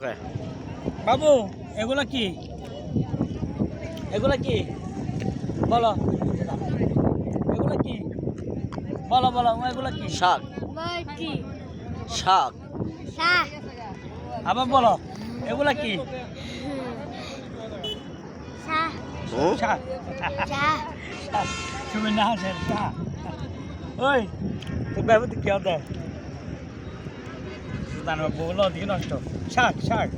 Okay. বাবু এগুলা কি? এগুলা কি? বলো। এগুলা কি? বলো বলো এগুলা কি? শাক। শাক। শাক। আবার বলো এগুলা কি? শাক। হুম? শাক। শাক। শাক। তুমি না ওই তোর ব্যাপার কি হতে নষ্ট। শাক শাক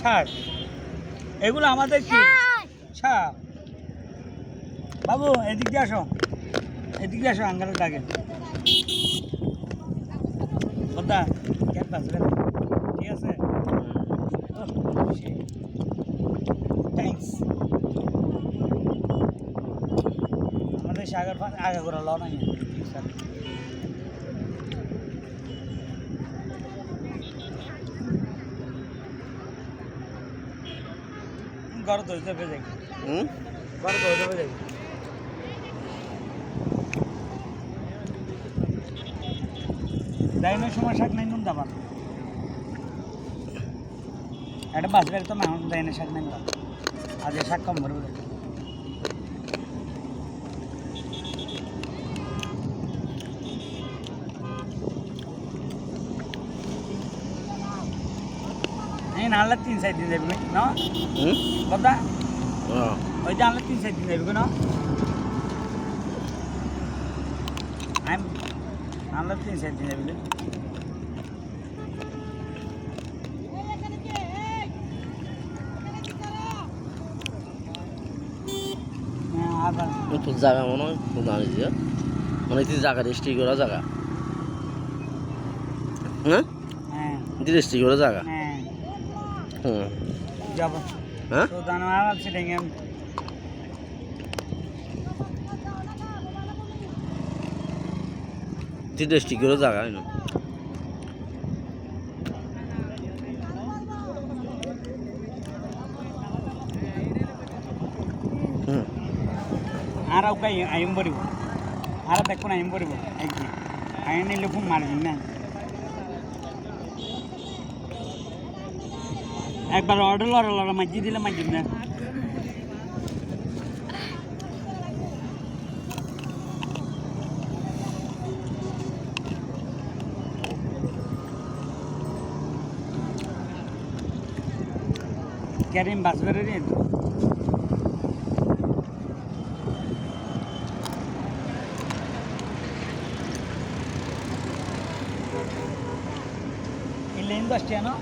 শাক এগুলো আমাদের কি? শাক বাবু এদিক দিয়ে আসো। এদিক দিয়ে আসো আঙ্গারের দাগে। কথা কেন বাঁচবে ঠিক আছে? থ্যাংকস আমাদের সাগর ফান আগে করে ল নাই তো হইতে যাই। হুম? ঘর তো হইতে যাই। ডাইনের সময় শাক নাই নুন দাবার একটা বাস গাড়ি তো মেহমান দাইনের শাক নাই দাবার আজ শাক কম ভরবে দেখো। এই নাহলে তিন চার দিন যাবি না হুম? কথা আহ, ওই জানলে তিন চার দিন যাবি না আমি নাহলে তিন চার দিন যাবি হ্যাঁ, আবার একটু জায়গা মনে হয় জানি যে মানে তুই জায়গা রেজিস্ট্রি করা জায়গা হ্যাঁ হ্যাঁ রেজিস্ট্রি করা জায়গা হ্যাঁ হুম যাব। হ্যাঁ? তো দানো আর আছে ডেঙ্গে রেজিস্ট্রি করা জায়গা না হুম আর আইম পড়ব আর দেখুন আইম পড়ব আইন নিলে মারবি না একবার অর্ডার লড়া লড়া মাঝি দিলে মাঝি না Kerim Basver'in ഇല്ല എന്ത് അഷ്ടിയാണോ